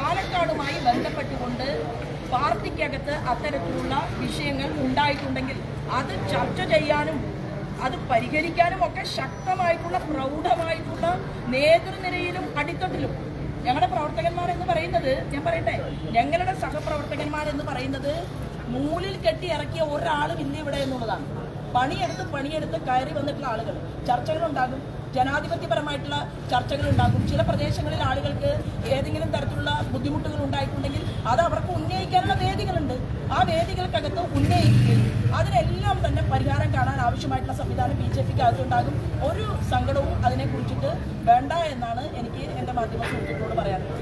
പാലക്കാടുമായി ബന്ധപ്പെട്ടുകൊണ്ട് പാർട്ടിക്കകത്ത് അത്തരത്തിലുള്ള വിഷയങ്ങൾ ഉണ്ടായിട്ടുണ്ടെങ്കിൽ അത് ചർച്ച ചെയ്യാനും അത് പരിഹരിക്കാനും ഒക്കെ ശക്തമായിട്ടുള്ള പ്രൗഢമായിട്ടുള്ള നേതൃനിരയിലും അടിത്തട്ടിലും ഞങ്ങളുടെ പ്രവർത്തകന്മാർ എന്ന് പറയുന്നത് ഞാൻ പറയട്ടെ ഞങ്ങളുടെ സഹപ്രവർത്തകന്മാർ എന്ന് പറയുന്നത് മൂലിൽ കെട്ടി ഇറക്കിയ ഒരാളും ഇന്ന് ഇവിടെ എന്നുള്ളതാണ്. പണിയെടുത്ത് പണിയെടുത്ത് കയറി വന്നിട്ടുള്ള ആളുകൾ. ചർച്ചകളുണ്ടാകും. ജനാധിപത്യപരമായിട്ടുള്ള ചർച്ചകൾ ഉണ്ടാകും ചില പ്രദേശങ്ങളിൽ ആളുകൾക്ക് ഏതെങ്കിലും തരത്തിലുള്ള ബുദ്ധിമുട്ടുകൾ ഉണ്ടായിട്ടുണ്ടെങ്കിൽ അത് അവർക്ക് ഉന്നയിക്കാനുള്ള വേദികളുണ്ട്. ആ വേദികൾക്കകത്ത് ഉന്നയിക്കുകയും അതിനെല്ലാം തന്നെ പരിഹാരം കാണാൻ ആവശ്യമായിട്ടുള്ള സംവിധാനം ബി ജെ പിക്ക് അകത്തുണ്ടാകും ഒരു സങ്കടവും അതിനെ കുറിച്ചിട്ട് വേണ്ട എന്നാണ് എനിക്ക് എന്റെ മാധ്യമ സുഹൃത്തുക്കളോട് പറയാനുള്ളത്.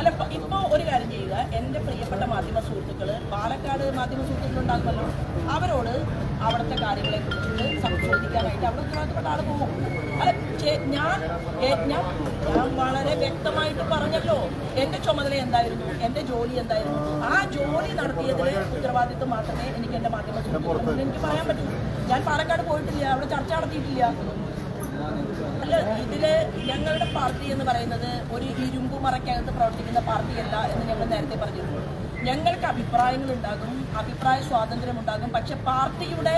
അല്ല ഇപ്പൊ ഒരു കാര്യം ചെയ്യുക. എന്റെ പ്രിയപ്പെട്ട മാധ്യമ സുഹൃത്തുക്കൾ പാലക്കാട് മാധ്യമ സുഹൃത്തുക്കൾ ഉണ്ടാകുമല്ലോ അവരോട് അവിടുത്തെ കാര്യങ്ങളെ കുറിച്ചിട്ട് സംശോധിക്കാനായിട്ട് അവിടെ ഉത്തരവാദിത്തപ്പെട്ട ആൾ പോകും. അല്ല ഞാൻ ഞാൻ ഞാൻ വളരെ വ്യക്തമായിട്ട് പറഞ്ഞല്ലോ എന്റെ ചുമതല എന്തായിരുന്നു എന്റെ ജോലി എന്തായിരുന്നു. ആ ജോലി നടത്തിയതിൽ ഉത്തരവാദിത്വം മാത്രമേ എനിക്ക് എന്റെ മാധ്യമ എനിക്ക് പറയാൻ പറ്റുള്ളൂ ഞാൻ പാലക്കാട് പോയിട്ടില്ല അവിടെ ചർച്ച നടത്തിയിട്ടില്ല. അല്ല ഇതിൽ ഞങ്ങളുടെ പാർട്ടി എന്ന് പറയുന്നത് ഒരു ഇരുമ്പു മറയ്ക്കകത്ത് പ്രവർത്തിക്കുന്ന പാർട്ടിയല്ല എന്ന് ഞങ്ങൾ നേരത്തെ പറഞ്ഞിരുന്നു. ഞങ്ങൾക്ക് അഭിപ്രായങ്ങൾ ഉണ്ടാകും അഭിപ്രായ സ്വാതന്ത്ര്യം ഉണ്ടാകും പക്ഷെ പാർട്ടിയുടെ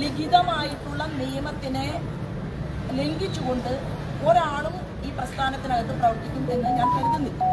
ലിഖിതമായിട്ടുള്ള നിയമത്തിനെ ലംഘിച്ചുകൊണ്ട് ഒരാളും ഈ പ്രസ്ഥാനത്തിനകത്ത് പ്രവർത്തിക്കും എന്ന് ഞാൻ കരുതുന്നില്ല.